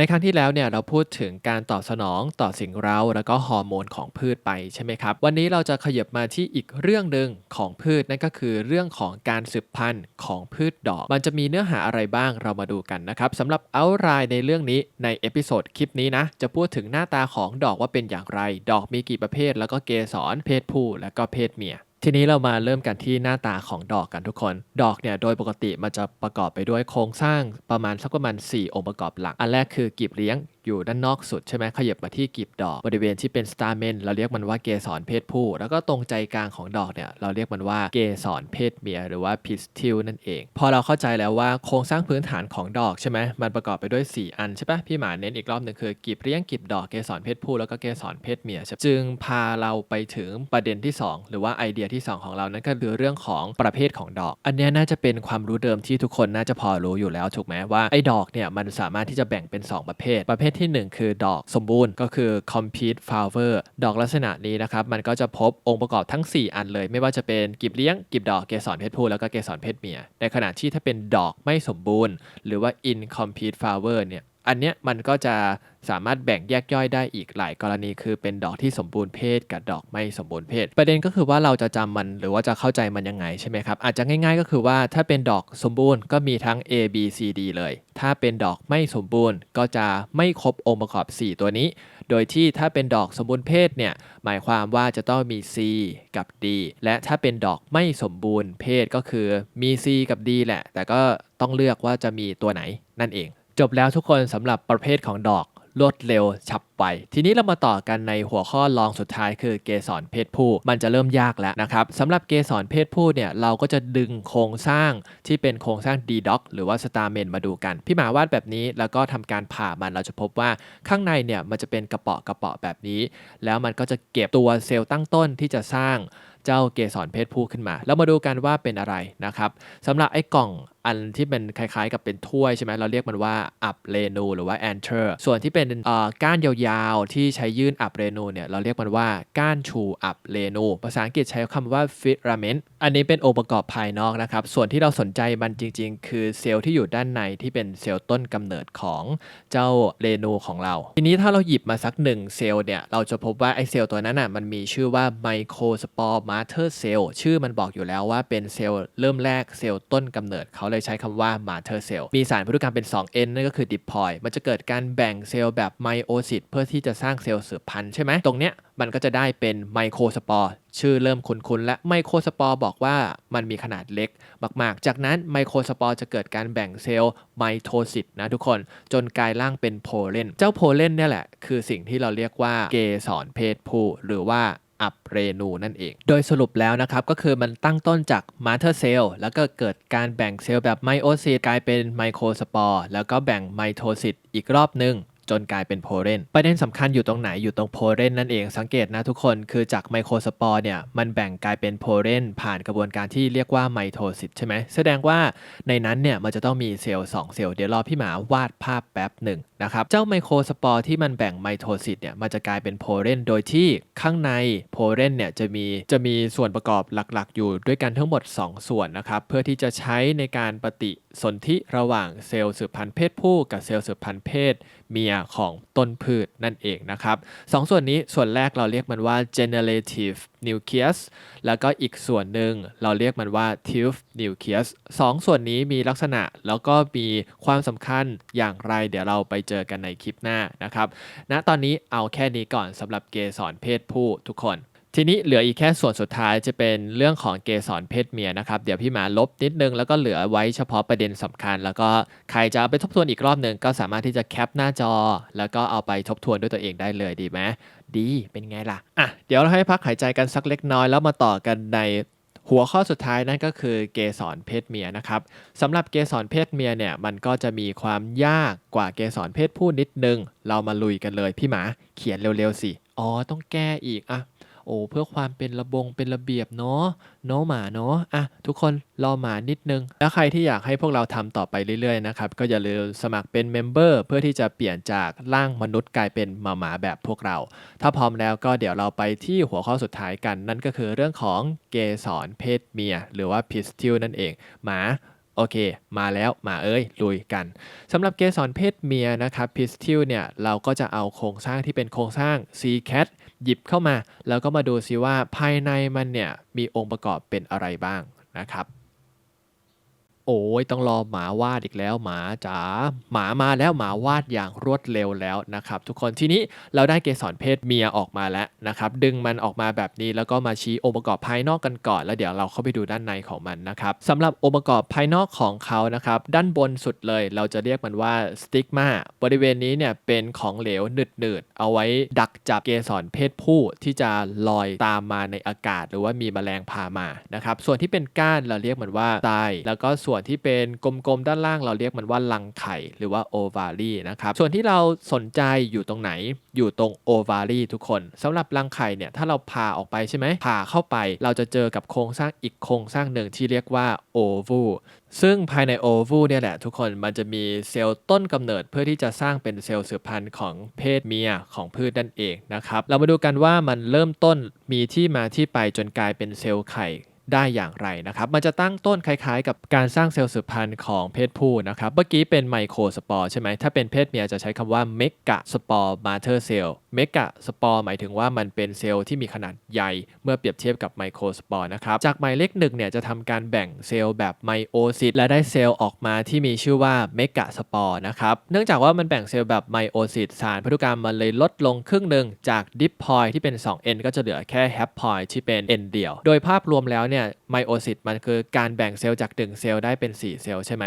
ในครั้งที่แล้วเนี่ยเราพูดถึงการตอบสนองต่อสิ่งเร้า แล้วก็ฮอร์โมนของพืชไปใช่ไหมครับ วันนี้เราจะขยับมาที่อีกเรื่องหนึ่งของพืชนั่นก็คือเรื่องของการสืบพันธุ์ของพืชดอก มันจะมีเนื้อหาอะไรบ้างเรามาดูกันนะครับสำหรับเอารายในเรื่องนี้ในเอพิโซดคลิปนี้นะจะพูดถึงหน้าตาของดอกว่าเป็นอย่างไร ดอกมีกี่ประเภท แล้วก็เกสรเพศผู้และก็เพศเมีย ทีนี้เรามาเริ่มกันที่หน้าตาของดอกกันทุกคน ดอกเนี่ยโดยปกติมันจะประกอบไปด้วยโครงสร้างประมาณสักประมาณ 4 องค์ประกอบหลัก อันแรกคือกีบเลี้ยง อยู่ด้านนอกสุดใช่ไหมขยับมาที่กีบดอกบริเวณที่เป็นสตาร์เมนเราเรียกมันว่าเกสรเพศผู้ แล้วก็ตรงใจกลางของดอกเนี่ยเราเรียกมันว่าเกสรเพศเมียหรือว่าพิสทิลนั่นเอง พอเราเข้าใจแล้วว่าโครงสร้างพื้นฐานของดอกใช่ไหมมันประกอบไปด้วย 4 อันใช่ปะพี่หมาเน้นอีกรอบหนึ่งคือกีบเลี้ยงกีบดอกเกสรเพศผู้แล้วก็เกสรเพศเมียใช่จึงพาเราไปถึงประเด็นที่ 2 หรือว่าไอเดียที่ 2 ของเรานั่นก็คือเรื่องของประเภทของดอก อันนี้น่าจะเป็นความรู้เดิมที่ทุกคนน่าจะพอรู้อยู่แล้วถูกไหมว่าไอ้ดอกเนี่ยมันสามารถที่จะแบ่งเป็น 2 ประเภท ประเภทที่ 1 คือดอกสมบูรณ์ก็คือ complete flower ดอกลักษณะนี้นะครับ มันก็จะพบองค์ประกอบทั้ง 4 อันเลย ไม่ว่าจะเป็นกีบเลี้ยงกีบดอกเกสรเพศผู้แล้วก็เกสรเพศเมีย ในขณะที่ถ้าเป็นดอกไม่สมบูรณ์ หรือว่า incomplete flower เนี่ย อันเนี้ยมันก็จะสามารถแบ่งแยกย่อยได้อีกหลายกรณี คือเป็นดอกที่สมบูรณ์เพศกับดอกไม่สมบูรณ์เพศ ประเด็นก็คือว่าเราจะจำมันหรือว่าจะเข้าใจมันยังไงใช่ไหมครับ อาจจะง่าย ๆ ก็คือว่าถ้าเป็นดอกสมบูรณ์ก็มีทั้ง A B C D เลย ถ้าเป็นดอกไม่สมบูรณ์ ก็จะไม่ครบองค์ประกอบ 4 ตัวนี้ โดยที่ถ้าเป็นดอกสมบูรณ์เพศเนี่ยหมายความว่าจะต้องมี C กับ D และถ้าเป็นดอกไม่สมบูรณ์เพศก็คือมี C กับ D แหละ แต่ก็ต้องเลือกว่าจะมีตัวไหนนั่นเอง จบแล้วทุกคนสำหรับประเภทของดอก รวดเร็ว ฉับ ไวทีนี้เรามาต่อกันในหัวข้อรองสุดท้ายคือเกสรเพศผู้ มันจะเริ่มยากแล้วนะครับสำหรับเกสรเพศผู้เนี่ยเราก็จะดึงโครงสร้างที่เป็นโครงสร้าง d d o c หรือว่าสตาร์เมนมาดูกัน พี่หมาวาดแบบนี้แล้วก็ทำการผ่ามันเราจะพบว่าข้างในเนี่ยมันจะเป็นกระเปาะกระเปาะแบบนี้ แล้วมันก็จะเก็บตัวเซลล์ตั้งต้นที่จะสร้างเจ้าเกสรเพศผู้ขึ้นมา แล้วมาดูกันว่าเป็นอะไรนะครับสำหรับไอ้กล่องอันที่เป็นคล้ายๆ กับเป็นถ้วยใช่ไหมเราเรียกมันว่าอับเรนูหรือว่าแอนเทอร์ส่วนที่เป็นก้านยาวๆ ที่ใช้ยื่นอับเรนูเนี่ยเราเรียกมันว่าก้านชูอับเรนูภาษาอังกฤษใช้คำว่าฟิลาเมนต์อันนี้เป็นองค์ประกอบภายนอกนะครับ ส่วนที่เราสนใจมันจริงๆ คือเซลล์ที่อยู่ด้านในที่เป็นเซลล์ต้นกำเนิดของเจ้าเรนูของเรา ทีนี้ถ้าเราหยิบมาสักหนึ่งเซลล์เนี่ยเราจะพบว่าไอเซลล์ตัวนั้นอะมันมีชื่อว่าไมโครสปอร์มาเธอร์เซลล์ชื่อมันบอกอยู่แล้วว่าเป็นเซลล์เริ่มแรกเซลล์ต้นกำเนิดเขาเลยใช้คำว่า master cell มีสารพันธุกรรมเป็น 2N นั่นก็คือ diploid มันจะเกิดการแบ่งเซลล์แบบไมโอซิตเพื่อื่อที่จะสร้างเซลล์สืบพันธุ์ใช่ไหมตรงเนี้ยมันก็จะได้เป็นไมโครสปอร์ชื่อเริ่มคุ้นๆและไมโครสปอร์บอกว่ามันมีขนาดเล็กมากๆ จากนั้นไมโครสปอร์จะเกิดการแบ่งเซลล์ไมโทซิตนะทุกคน จนกลายร่างเป็นโพเลนเจ้าโพเลนเนี่ยแหละ คือสิ่งที่เราเรียกว่าเกสรเพศผู้หรือว่าอับเรนูนั่นเอง โดยสรุปแล้วนะครับ ก็คือมันตั้งต้นจากมาเธอร์เซลล์แล้วก็เกิดการแบ่งเซลล์แบบไมโอซิตกลายเป็นไมโครสปอร์แล้วก็แบ่งไมโทซิตอีกรอบหนึ่ง จนกลายเป็นโพเรนประเด็นสำคัญอยู่ตรงไหนอยู่ตรงโพเรนนั่นเองสังเกตนะทุกคนคือจากไมโครสปอร์เนี่ยมันแบ่งกลายเป็นโพเรนผ่านกระบวนการที่เรียกว่าไมโทซิสใช่ไหมแสดงว่าในนั้นเนี่ยมันจะต้องมีเซลล์2เซลล์เดี๋ยวรอพี่หมาวาดภาพแป๊บหนึ่ง นะครับ เจ้าไมโครสปอร์ที่มันแบ่งไมโทซิตเนี่ยมันจะกลายเป็นโพเรนโดยที่ข้างในโพเรนเนี่ยจะมีจะมีส่วนประกอบหลักๆ อยู่ด้วยกันทั้งหมด 2 ส่วนนะครับเพื่อที่จะใช้ในการปฏิสนธิระหว่างเซลล์สืบพันธุ์เพศผู้กับเซลล์สืบพันธุ์เพศเมียของต้นพืชนั่นเองนะครับสองส่วนนี้ส่วนแรกเราเรียกมันว่า generative nucleus แล้วก็อีกส่วนหนึ่งเราเรียกมันว่า tilth nucleus สองส่วนนี้มีลักษณะแล้วก็มีความสำคัญอย่างไร เดี๋ยวเราไปเจอกันในคลิปหน้านะครับณนะตอนนี้เอาแค่นี้ก่อนสำหรับเกสรเพศผู้ทุกคนทีนี้เหลืออีกแค่ส่วนสุดท้ายจะเป็นเรื่องของเกสรเพศเมียนะครับ เดี๋ยวพี่หมาลบนิดนึงแล้วก็เหลือไว้เฉพาะประเด็นสำคัญ แล้วก็ใครจะไปทบทวนอีกรอบหนึ่งก็สามารถที่จะแคปหน้าจอ แล้วก็เอาไปทบทวนด้วยตัวเองได้เลยดีไหมดีเป็นไงล่ะอะเดี๋ยวเราให้พักหายใจกันสักเล็กน้อยแล้วมาต่อกันใน หัวข้อสุดท้ายนั่นก็คือเกสรเพศเมียนะครับสำหรับเกสรเพศเมียเนี่ยมันก็จะมีความยากกว่าเกสรเพศผู้นิดนึง เรามาลุยกันเลยพี่หมาเขียนเร็วๆสิอ๋อต้องแก้อีกอะ อ้เพื่อความเป็นระบงเป็นระเบียบเนาะเนาะหมาเนาะอะทุกคนรอหมานิดนึง แล้วใครที่อยากให้พวกเราทำต่อไปเรื่อยๆนะครับก็อย่าลืมสมัครเป็นเมมเบอร์เพื่อที่จะเปลี่ยนจากร่างมนุษย์กลายเป็นหมาหมาแบบพวกเรา ถ้าพร้อมแล้วก็เดี๋ยวเราไปที่หัวข้อสุดท้ายกัน นั่นก็คือเรื่องของเกสรเพศเมีย หรือว่าพิสทิลนั่นเอง หมา โอเค มาแล้วมาเอ้ยลุยกันสำหรับเกสรเพศเมียนะครับพิสติลเนี่ยเราก็จะเอาโครงสร้างที่เป็นโครงสร้าง C cat หยิบเข้ามา แล้วก็มาดูซิว่าภายในมันเนี่ยมีองค์ประกอบเป็นอะไรบ้างนะครับ โอ้ยต้องรอหมาวาดอีกแล้วหมาจ๋าหมามาแล้วหมาวาดอย่างรวดเร็วแล้วนะครับ ทุกคนทีนี้เราได้เกสรเพศเมียออกมาแล้วนะครับดึงมันออกมาแบบนี้แล้วก็มาชี้องค์ประกอบภายนอกกันก่อน แล้วเดี๋ยวเราเข้าไปดูด้านในของมันนะครับสำหรับองค์ประกอบภายนอกของเขานะครับด้านบนสุดเลย เราจะเรียกมันว่าสติกมาบริเวณนี้เนี่ยเป็นของเหลวหนืดๆเอาไว้ดักจับเกสรเพศผู้ที่จะลอยตามมาในอากาศ หรือว่ามีแมลงพามานะครับส่วนที่เป็นก้านเราเรียกมันว่าไตแล้วก็ส่วนที่เป็นกลมๆด้านล่างเราเรียกมันว่ารังไข่หรือว่าโอวารีนะครับส่วนที่เราสนใจอยู่ตรงไหนอยู่ตรงโอวารีทุกคนสำหรับรังไข่เนี่ยถ้าเราผ่าออกไปใช่ไหมผ่าเข้าไป เราจะเจอกับโครงสร้างอีกโครงสร้างหนึ่งที่เรียกว่าโอวูซึ่งภายในโอวูเนี่ยแหละทุกคนมันจะมีเซลล์ต้นกำเนิดเพื่อที่จะสร้างเป็นเซลล์สืบพันธุ์ของเพศเมียของพืชนั่นเองนะครับเรามาดูกันว่ามันเริ่มต้นมีที่มาที่ไปจนกลายเป็นเซลล์ไข่ ได้อย่างไรนะครับ มันจะตั้งต้นคล้ายๆ กับการสร้างเซลล์สืบพันธุ์ของเพศผู้นะครับ เมื่อกี้เป็นไมโครสปอร์ใช่ไหมถ้าเป็นเพศเมียจะใช้คำว่าเมกะสปอร์มาเธอร์เซลล์เมกะสปอร์หมายถึงว่ามันเป็นเซลล์ที่มีขนาดใหญ่ เมื่อเปรียบเทียบกับไมโครสปอร์นะครับ จากหมายเลขหนึ่งเนี่ยจะทำการแบ่งเซลล์แบบไมโอซิสและได้เซลล์ออกมาที่มีชื่อว่าเมกะสปอร์นะครับ เนื่องจากว่ามันแบ่งเซลล์แบบไมโอซิสสารพันธุกรรมมันเลยลดลงครึ่งหนึ่งจากดิปพอยที่เป็น 2 n ก็จะเหลือแค่แฮปพอยที่เป็น n เดียว โดยภาพรวมแล้วเนี่ยไมโอซิสมันคือการแบ่งเซลล์จาก 1 เซลล์ได้เป็น 4 เซลล์ใช่ไหม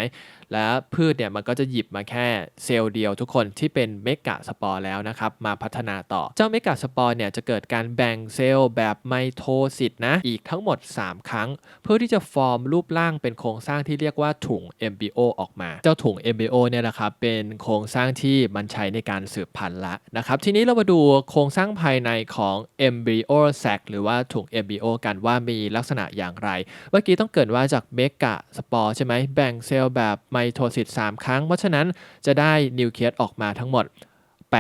และพืชเนี่ยมันก็จะหยิบมาแค่เซลล์เดียวทุกคนที่เป็นเมกะสปอร์แล้วนะครับมาพัฒนาต่อ เจ้าเมกะสปอร์เนี่ยจะเกิดการแบ่งเซลล์แบบไมโทซิสนะอีกทั้งหมด 3 ครั้ง เพื่อที่จะฟอร์มรูปร่างเป็นโครงสร้างที่เรียกว่าถุง MBO ออกมา เจ้าถุง MBO เนี่ยนะครับเป็นโครงสร้างที่มันใช้ในการสืบพันธุ์ละนะครับทีนี้เรามาดูโครงสร้างภายในของ embryo sac หรือว่าถุง MBO กันว่ามีลักษณะอย่างไร เมื่อกี้ต้องเกิดว่าจากเมกะสปอร์ใช่ไหมแบ่งเซลล์แบบไมโทซิส3ครั้ง เพราะฉะนั้นจะได้นิวเคลียสออกมาทั้งหมด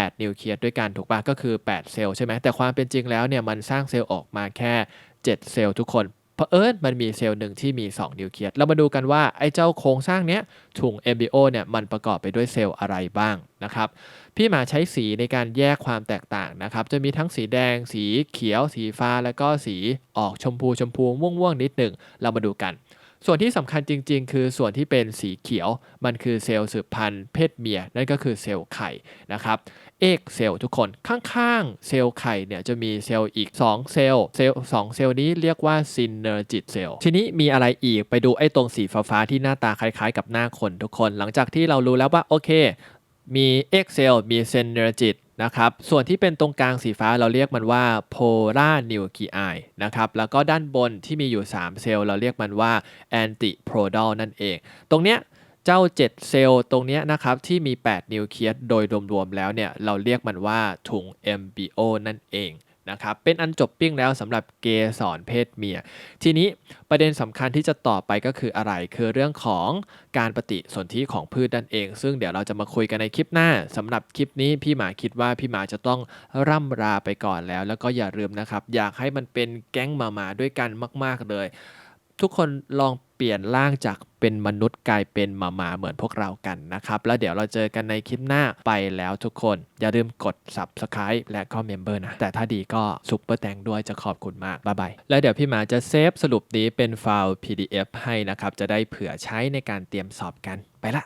8 นิวเคลียสด้วยกันถูกปะก็คือ 8 เซลล์ใช่ไหมแต่ความเป็นจริงแล้วเนี่ยมันสร้างเซลล์ออกมาแค่ 7 เซลล์ทุกคนเพราะเอิญมันมีเซลล์หนึ่งที่มี 2 นิวเคลียสเรามาดูกันว่าไอ้เจ้าโครงสร้างเนี้ยถุง MBO เนี่ยมันประกอบไปด้วยเซลล์อะไรบ้างนะครับพี่หมาใช้สีในการแยกความแตกต่างนะครับ จะมีทั้งสีแดง สีเขียว สีฟ้า แล้วก็สีออกชมพูชมพูม่วงๆนิดหนึ่งเรามาดูกัน ส่วนที่สำคัญจริง ๆ คือส่วนที่เป็นสีเขียว มันคือเซลล์สืบพันธุ์เพศเมีย นั่นก็คือเซลล์ไข่นะครับ เอกเซลล์ทุกคนข้างๆ เซลล์ไข่เนี่ยจะมีเซลล์อีก 2 เซลล์เซลล์2เซลล์นี้เรียกว่าซินเนอร์จิตเซลล์ทีนี้มีอะไรอีกไปดูไอ้ตรงสีฟ้าๆที่หน้าตาคล้ายๆ กับหน้าคนทุกคน หลังจากที่เรารู้แล้วว่าโอเคมีเอกเซลล์มีเซนเนอร์จิต นะครับ ส่วนที่เป็นตรงกลางสีฟ้าเราเรียกมันว่า polar nuclei นะครับ แล้วก็ด้านบนที่มีอยู่ 3 เซลล์เราเรียกมันว่า antiprodal นั่นเอง ตรงเนี้ยเจ้า 7 เซลล์ตรงเนี้ยนะครับที่มี 8 นิวเคลียสโดยรวมๆแล้วเนี่ยเราเรียกมันว่าถุง MBO นั่นเอง นะครับเป็นอันจบปิ้งแล้วสำหรับเกสรเพศเมีย ทีนี้ประเด็นสำคัญที่จะต่อไปก็คืออะไร คือเรื่องของการปฏิสนธิของพืชนั่นเอง ซึ่งเดี๋ยวเราจะมาคุยกันในคลิปหน้าสำหรับคลิปนี้พี่หมาคิดว่าพี่หมาจะต้องร่ำราไปก่อนแล้ว แล้วก็อย่าลืมนะครับ อยากให้มันเป็นแก๊งหมาๆด้วยกันมาก ๆเลย ทุกคนลองเปลี่ยนร่างจากเป็นมนุษย์กลายเป็นหมาหมาเหมือนพวกเรากันนะครับ แล้วเดี๋ยวเราเจอกันในคลิปหน้าไปแล้วทุกคน อย่าลืมกด subscribe และก็เมมเบอร์นะ แต่ถ้าดีก็ซุปเปอร์แตงด้วยจะขอบคุณมาก บ๊ายบาย แล้วเดี๋ยวพี่หมาจะเซฟสรุปนี้เป็นไฟล์ PDF ให้นะครับ จะได้เผื่อใช้ในการเตรียมสอบกันไปละ